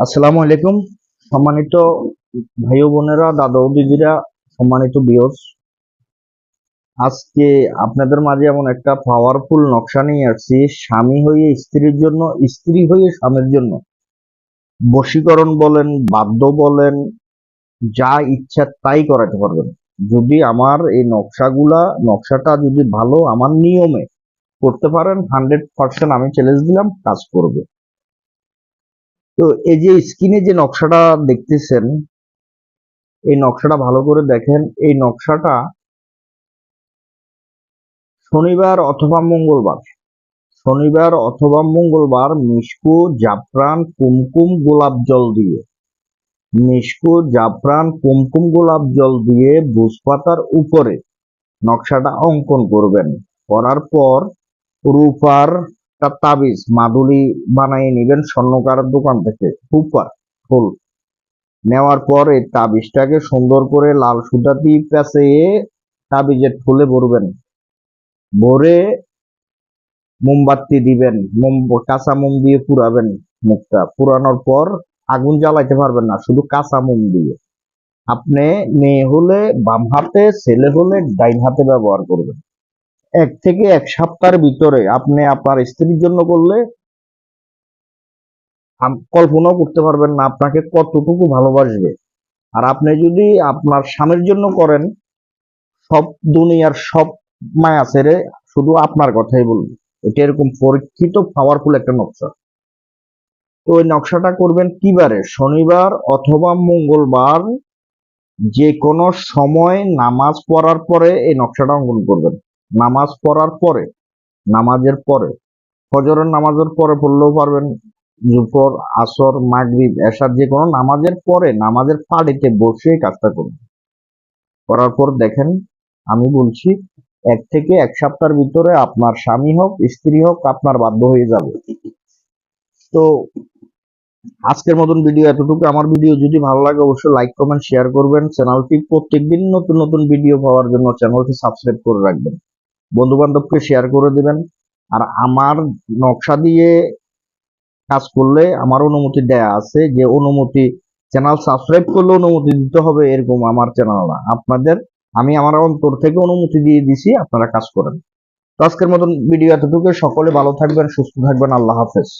আসসালামু আলাইকুম। সম্মানিত ভাই বোনেরা দাদা দিদিরা, সম্মানিত বিয়স। আজকে আপনাদের মাঝে এমন একটা পাওয়ারফুল নকশা নিয়ে আসছি। স্বামী হয়ে স্ত্রীর জন্য, স্ত্রী হয়ে স্বামীর জন্য। বশীকরণ বলেন বাদ্য বলেন, যা ইচ্ছা তাই করাতে পারবেন। যদি আমার এই নকশাগুলা, নকশাটা যদি ভালো আমার নিয়মে করতে পারেন হান্ড্রেড পার্সেন্ট আমি চ্যালেঞ্জ দিলাম, কাজ করবে। তো এই যে স্ক্রিনে যে নকশাটা দেখতেছেন, এই নকশাটা ভালো করে দেখেন। এই নকশাটা শনিবার অথবা মঙ্গলবার। শনিবার অথবা মঙ্গলবার মিশকু জাফরান, কুমকুম গোলাপ জল দিয়ে। মিশকু জাফরান, কুমকুম গোলাপ জল দিয়ে বুঝপাতার উপরে নকশাটা অঙ্কন করবেন। করার পর রূপার তাবিজ মাদুলি বানিয়ে নেবেন স্বর্ণকার দোকান থেকে। রূপার ফুল। নেওয়ার পর এই তাবিজটাকে সুন্দর করে লাল সুতা দিয়ে পেঁচিয়ে তাবিজের ফুলে ভরবেন। ভরে মোমবাতি দিবেন, মোম, কাঁচা মোম দিয়ে পুরাবেন মুখটা। পুরানোর পর আগুন জ্বালাইতে পারবেন না, শুধু কাঁচা মোম দিয়ে। আপনি মেয়ে হলে বাম হাতে, ছেলে হলে ডাইন হাতে ব্যবহার করবেন। এক থেকে এক সপ্তাহের ভিতরে আপনি আপনার স্ত্রীর জন্য করলে কল্পনাও করতে পারবেন না, আপনাকে কতটুকু ভালোবাসবে। আর আপনি যদি আপনার স্বামীর জন্য করেন, সব দুনিয়ার সব মায়া ছেড়ে শুধু আপনার কথাই বলবে। এটা এরকম পরীক্ষিত পাওয়ারফুল একটা নকশা। তো ওই নকশাটা করবেন কিবারে? শনিবার অথবা মঙ্গলবার যে কোনো সময় নামাজ পড়ার পরে এই নকশাটা অঙ্কন করবেন। নামাজ পড়ার পরে, নামাজের পরে, ফজরের নামাজের পরে পড়লেও পারবেন, জুফর, আসর, মাগরিব, এশার যে কোনো নামাজের পরে, নামাজের পাড়িতে বসে কাজটা করুন। করার পর দেখেন, আমি বলছি, এক থেকে এক সপ্তাহের ভিতরে আপনার স্বামী হোক, স্ত্রী হোক, আপনার বাধ্য হয়ে যাবে। তো, আজকের মতন ভিডিও এতটুকু। আমার ভিডিও যদি ভালো লাগে, অবশ্যই লাইক কমেন্ট শেয়ার করবেন। চ্যানেলটি প্রত্যেকদিন নতুন নতুন ভিডিও পাওয়ার জন্য চ্যানেলটি সাবস্ক্রাইব করে রাখবেন। বন্ধু বান্ধবকে শেয়ার করে দিবেন। আর আমার নকশা দিয়ে কাজ করলে আমার অনুমতি দেয়া আছে যে অনুমতি চ্যানেল সাবস্ক্রাইব করলে অনুমতি দিতে হবে এরকম আমার চ্যানেল না আপনাদের, আমি আমার অন্তর থেকে অনুমতি দিয়ে দিছি, আপনারা কাজ করেন। তো আজকের মতন ভিডিও এতটুকু সকলে ভালো থাকবেন, সুস্থ থাকবেন। আল্লাহ হাফেজ।